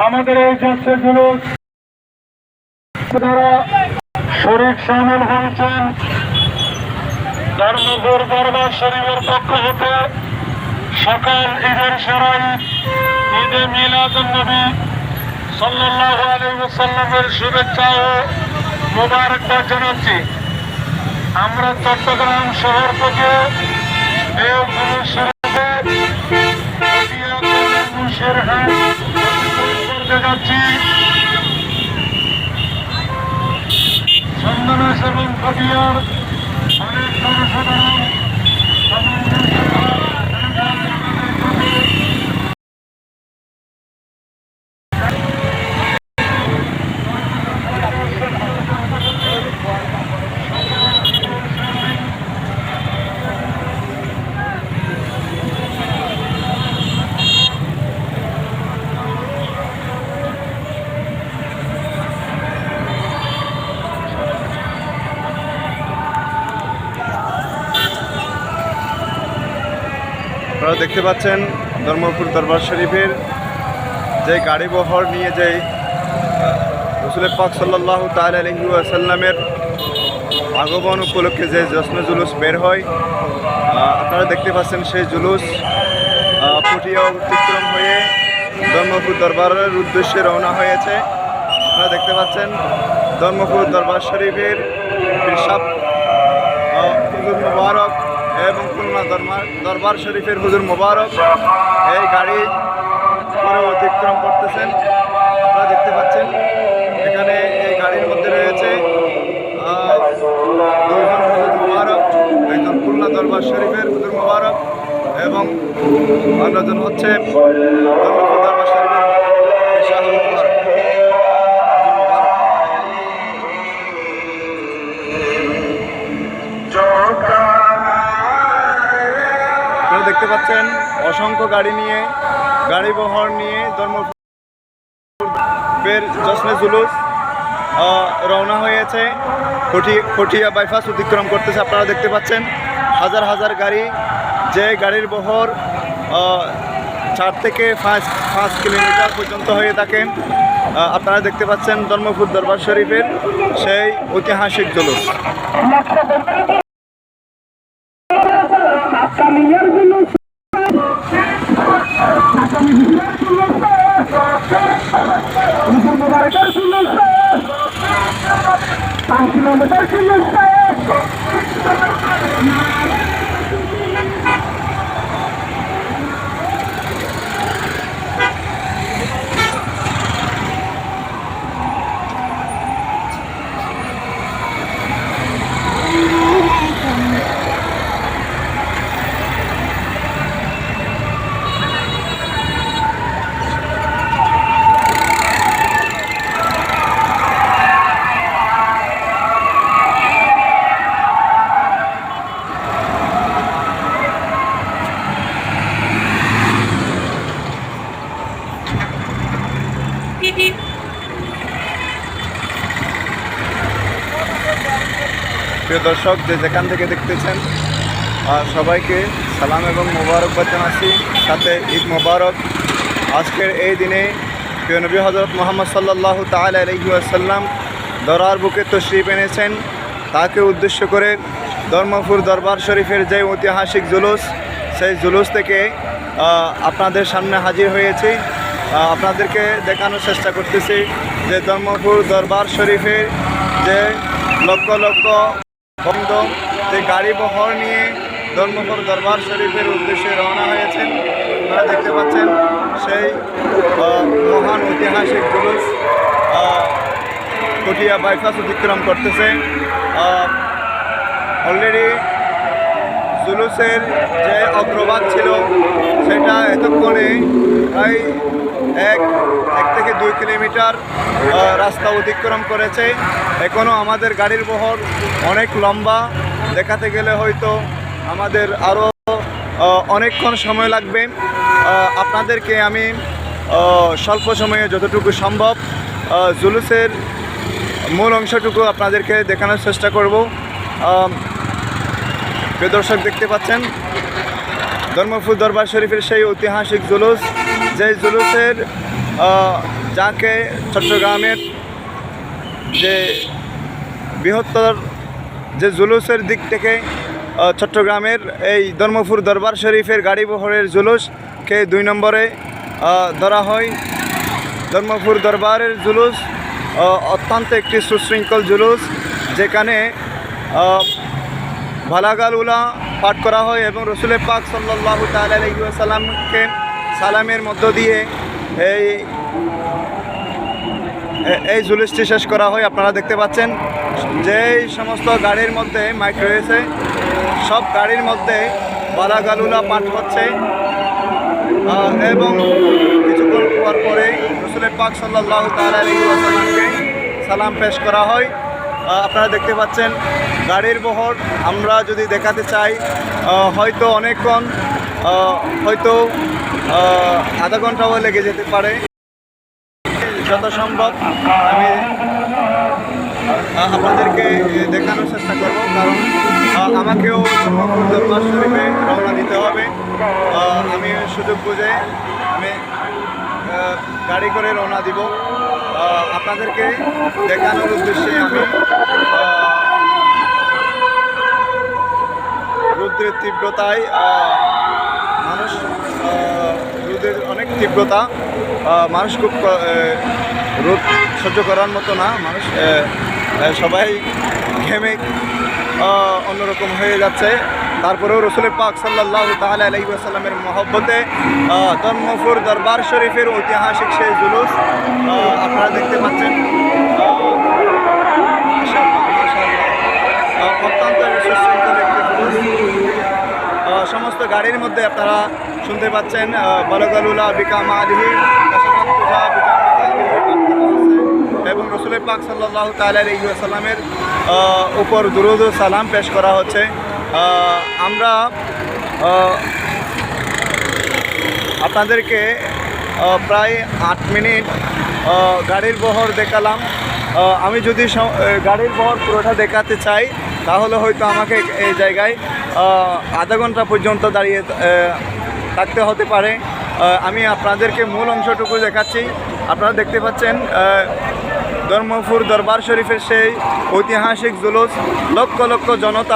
আমাদের এই যাচ্ছে জুলুস যারা শরীর সামিল হয়েছেন ধর্মপুর দরবার শরীফের পক্ষ হতে সকাল ঈদের সেরাই ঈদে আলাইহি শুভেচ্ছা ও জানাচ্ছি আমরা চট্টগ্রাম শহর থেকে জুলুস শরীফে মুন্সিরহাট করতে যাচ্ছি সন্ধানাস এবং আপনারা দেখতে পাচ্ছেন ধর্মপুর দরবার শরীফের যে গাড়ি বহর নিয়ে যে রসুল পাক সাল্লাহ তাল আলহিউসাল্লামের আগমন উপলক্ষে যে জশ্ন জুলুস বের হয় আপনারা দেখতে পাচ্ছেন সেই জুলুস পুঠিয়া অতিক্রম হয়ে ধর্মপুর দরবারের উদ্দেশ্যে রওনা হয়েছে। আপনারা দেখতে পাচ্ছেন ধর্মপুর দরবার শরীফের পেশাব মুবারক দরবার দরবার শরীফের হুজুর মুবারক এই গাড়ি করে অতিক্রম করতেছেন। আপনারা দেখতে পাচ্ছেন, এখানে এই গাড়ির মধ্যে রয়েছে দুইজন হুজুর মুবারক, একজন খুলনা দরবার শরীফের হুজুর মুবারক এবং অন্যজন হচ্ছে দরবার শরীফের আপনারা দেখতে পাচ্ছেন অসংখ্য গাড়ি নিয়ে গাড়ি বহর নিয়ে ধর্মপুরের জশ্নে জুলুস রওনা হয়েছে। ফটিয়া বাইপাস অতিক্রম করতেছে আপনারা দেখতে পাচ্ছেন হাজার হাজার গাড়ি যে গাড়ির বহর চার থেকে পাঁচ পাঁচ কিলোমিটার পর্যন্ত হয়ে থাকে। আহ, আপনারা দেখতে পাচ্ছেন ধর্মপুর দরবার শরীফের সেই ঐতিহাসিক জুলুস। مترك للبيت প্রিয় দর্শক, যে যেখান থেকে দেখতেছেন সবাইকে সালাম এবং মোবারকবাদ জানাচ্ছি। সাথে ঈদ মোবারক। আজকের এই দিনে প্রিয় নবী হজরত মোহাম্মদ সাল্লাহ তাল আলহিউসাল্লাম দরার বুকে তশরিফ এনেছেন। তাকে উদ্দেশ্য করে ধর্মপুর দরবার শরীফের যে ঐতিহাসিক জুলুস, সেই জুলুস থেকে আপনাদের সামনে হাজির হয়েছি। আপনাদেরকে দেখানোর চেষ্টা করতেছি যে ধর্মপুর দরবার শরীফের যে লক্ষ লক্ষ বন্ধ, যে গাড়ি বহর নিয়ে ধর্মপুর দরবার শরীফের উদ্দেশ্যে রওনা হয়েছেন, আপনারা দেখতে পাচ্ছেন সেই মহান ঐতিহাসিক জুলুস কটিয়া বাইপাস অতিক্রম করতেছে। অলরেডি জুলুসের যে অগ্রবাদ ছিল, সেটা এতক্ষণে প্রায় এক এক থেকে দুই কিলোমিটার রাস্তা অতিক্রম করেছে। এখনও আমাদের গাড়ির বহর অনেক লম্বা। দেখাতে গেলে হয়তো আমাদের আরও অনেকক্ষণ সময় লাগবে। আপনাদেরকে আমি স্বল্প সময়ে যতটুকু সম্ভব জুলুসের মূল অংশটুকু আপনাদেরকে দেখানোর চেষ্টা করব। আম, প্রিয় দর্শক দেখতে পাচ্ছেন ধর্মপুর দরবার শরীফের সেই ঐতিহাসিক জুলুস। যে জুলুসের যাকে চট্টগ্রামের যে বৃহত্তর যে জুলুসের দিক থেকে চট্টগ্রামের এই ধর্মপুর দরবার শরীফের গাড়ি বহরের জুলুসকে দুই নম্বরে ধরা হয়। ধর্মপুর দরবারের জুলুস অত্যন্ত একটি সুশৃঙ্খল জুলুস, যেখানে ভালাগাল উলা পাঠ করা হয় এবং রসুল পাক সাল্লাহ তালামকে সালামের মধ্য দিয়ে এই এই জুলুসটি শেষ করা হয়। আপনারা দেখতে পাচ্ছেন যেই সমস্ত গাড়ির মধ্যে মাইক রয়েছে, সব গাড়ির মধ্যে বালাগালুলা পাঠ হচ্ছে। এবং কিছুক্ষণ পর পরে রসুলের পাক সাল্লাহ তালামকে সালাম পেশ করা হয়। আপনারা দেখতে পাচ্ছেন গাড়ির বহর। আমরা যদি দেখাতে চাই হয়তো অনেকক্ষণ হয়তো আধা ঘন্টাও লেগে যেতে পারে। যত সম্ভব আমি আপনাদেরকে দেখানোর চেষ্টা করব, কারণ আমাকেও দরবার শরীফে রওনা দিতে হবে। আমি সুযোগ বুঝে আমি গাড়ি করে রওনা দিব। আপনাদেরকে দেখানোর উদ্দেশ্যে আমি রৌদ্রের তীব্রতায় আহ, মানুষ আহ, রোদের অনেক তীব্রতা মানুষ খুব রোদ সহ্য করার মতো না, মানুষ সবাই ঘেমে অন্যরকম হয়ে যাচ্ছে। তারপরেও রসুলের পাক সাল্লাহ তাহলে আলাইসাল্লামের মহব্বতে ধর্মপুর দরবার শরীফের ঐতিহাসিক সেই জুলুস আপনারা দেখতে পাচ্ছেন। অত্যন্ত সমস্ত গাড়ির মধ্যে আপনারা শুনতে পাচ্ছেন বলগালুলা বিকামা আলিহি এবং রসুলের পাক সাল্লাহ তালামের উপর দুরুদ সালাম পেশ করা হচ্ছে। আমরা আপনাদেরকে প্রায় আট মিনিট গাড়ির বহর দেখালাম। আমি যদি গাড়ির বহর পুরোটা দেখাতে চাই, তাহলে হয়তো আমাকে এই জায়গায় আধা ঘণ্টা পর্যন্ত দাঁড়িয়ে থাকতে হতে পারে। আমি আপনাদেরকে মূল অংশটুকু দেখাচ্ছি। আপনারা দেখতে পাচ্ছেন ধর্মপুর দরবার শরীফের সেই ঐতিহাসিক জুলুস, লক্ষ লক্ষ জনতা